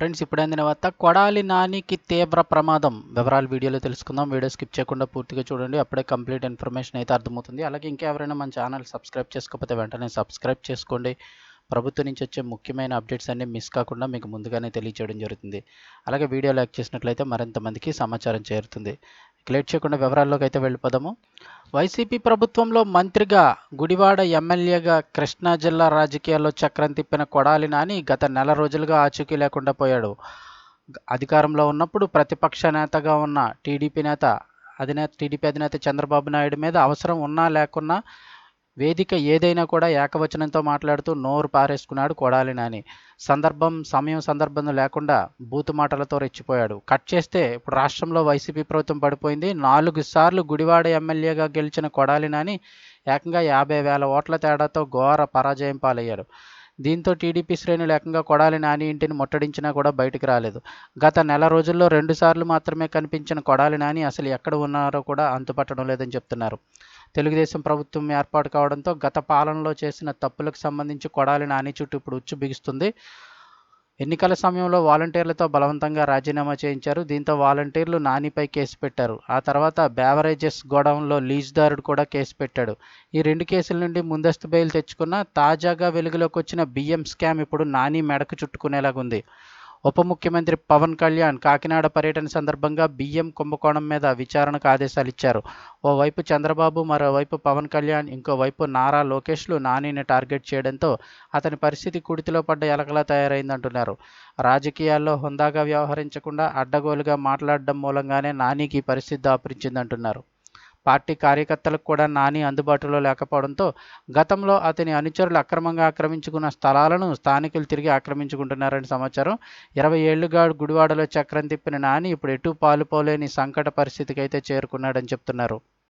Friends ఇప్పుడు అందిన వార్త కొడాలి నానికి తీవ్ర ప్రమాదం. వివరాలు వీడియోలో తెలుసుకుందాం. వీడియో స్కిప్ చేయకుండా పూర్తిగా చూడండి. అప్పుడే కంప్లీట్ ఇన్ఫర్మేషన్ అయితే అర్థమవుతుంది. అలాగే ఇంకెవరైనా మన ఛానల్ సబ్స్క్రైబ్ చేసుకోకపోతే వెంటనే సబ్స్క్రైబ్ చేసుకోండి. ప్రభుత్వం నుంచి వచ్చే ముఖ్యమైన అప్డేట్స్ అన్నీ మిస్ కాకుండా మీకు ముందుగానే తెలియచేయడం జరుగుతుంది. అలాగే వీడియో లైక్ చేసినట్లయితే మరింత మందికి సమాచారం చేరుతుంది. లేట్ చేయకుండా వివరాల్లోకి అయితే వెళ్ళిపోదాము. వైసీపీ ప్రభుత్వంలో మంత్రిగా గుడివాడ ఎమ్మెల్యేగా కృష్ణా జిల్లా రాజకీయాల్లో చక్రం తిప్పిన కొడాలి నాని గత నెల రోజులుగా ఆచూకీ లేకుండా పోయాడు. అధికారంలో ఉన్నప్పుడు ప్రతిపక్ష నేతగా ఉన్న టీడీపీ నేత అధినేత టీడీపీ అధినేత చంద్రబాబు నాయుడు మీద అవసరం ఉన్నా లేకున్నా వేదిక ఏదైనా కూడా ఏకవచనంతో మాట్లాడుతూ నోరు పారేసుకున్నాడు కొడాలి నాని. సందర్భం సమయం సందర్భం లేకుండా బూతు మాటలతో రెచ్చిపోయాడు. కట్ చేస్తే ఇప్పుడు రాష్ట్రంలో వైసీపీ ప్రభుత్వం పడిపోయింది. నాలుగు సార్లు గుడివాడ ఎమ్మెల్యేగా గెలిచిన కొడాలి నాని ఏకంగా యాభై వేల ఓట్ల తేడాతో ఘోర పరాజయం పాలయ్యారు దీంతో టీడీపీ శ్రేణులు ఏకంగా కొడాలి నాని ఇంటిని ముట్టడించినా కూడా బయటకు రాలేదు. గత నెల రోజుల్లో రెండుసార్లు మాత్రమే కనిపించిన కొడాలి నాని అసలు ఎక్కడ ఉన్నారో కూడా అంతుపట్టడం లేదని చెప్తున్నారు. తెలుగుదేశం ప్రభుత్వం ఏర్పాటు కావడంతో గత పాలనలో చేసిన తప్పులకు సంబంధించి కొడాలి నాని చుట్టూ ఇప్పుడు ఉచ్చు బిగుస్తుంది. ఎన్నికల సమయంలో వాలంటీర్లతో బలవంతంగా రాజీనామా చేయించారు. దీంతో వాలంటీర్లు నానిపై కేసు పెట్టారు. ఆ తర్వాత బ్యావరేజెస్ గోడౌన్లో లీజ్దారుడు కూడా కేసు పెట్టాడు. ఈ రెండు కేసుల నుండి ముందస్తు బెయిల్ తెచ్చుకున్న తాజాగా వెలుగులోకి వచ్చిన బియ్యం స్కామ్ ఇప్పుడు నాని మెడకు చుట్టుకునేలాగుంది. ఉప ముఖ్యమంత్రి పవన్ కళ్యాణ్ కాకినాడ పర్యటన సందర్భంగా బియ్యం కుంభకోణం మీద విచారణకు ఆదేశాలు ఇచ్చారు. ఓవైపు చంద్రబాబు మరోవైపు పవన్ కళ్యాణ్ ఇంకోవైపు నారా లోకేష్లు నానిని టార్గెట్ చేయడంతో అతని పరిస్థితి కుడితిలో పడ్డ ఎలకలా తయారైందంటున్నారు. రాజకీయాల్లో హుందాగా వ్యవహరించకుండా అడ్డగోలుగా మాట్లాడడం మూలంగానే నానికి పరిస్థితి దాపురించిందంటున్నారు. పార్టీ కార్యకర్తలకు కూడా నాని అందుబాటులో లేకపోవడంతో గతంలో అతని అనుచరులు అక్రమంగా ఆక్రమించుకున్న స్థలాలను స్థానికులు తిరిగి ఆక్రమించుకుంటున్నారని సమాచారం. ఇరవై ఏళ్ళుగా గుడివాడలో చక్రం తిప్పిన నాని ఇప్పుడు ఎటు పాలుపోలేని సంకట పరిస్థితికి అయితే చేరుకున్నాడని చెప్తున్నారు.